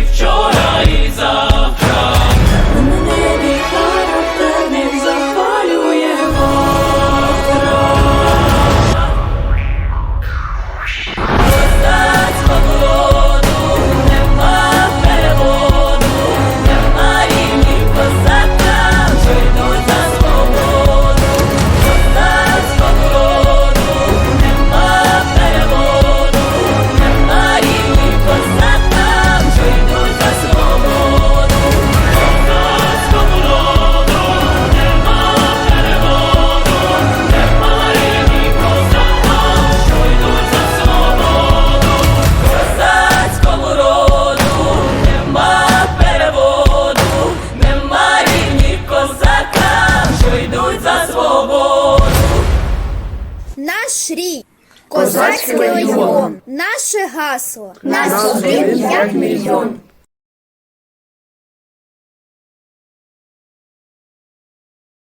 Wczoraj za шрій, козацький легіон, наше гасло, нас один як мільйон.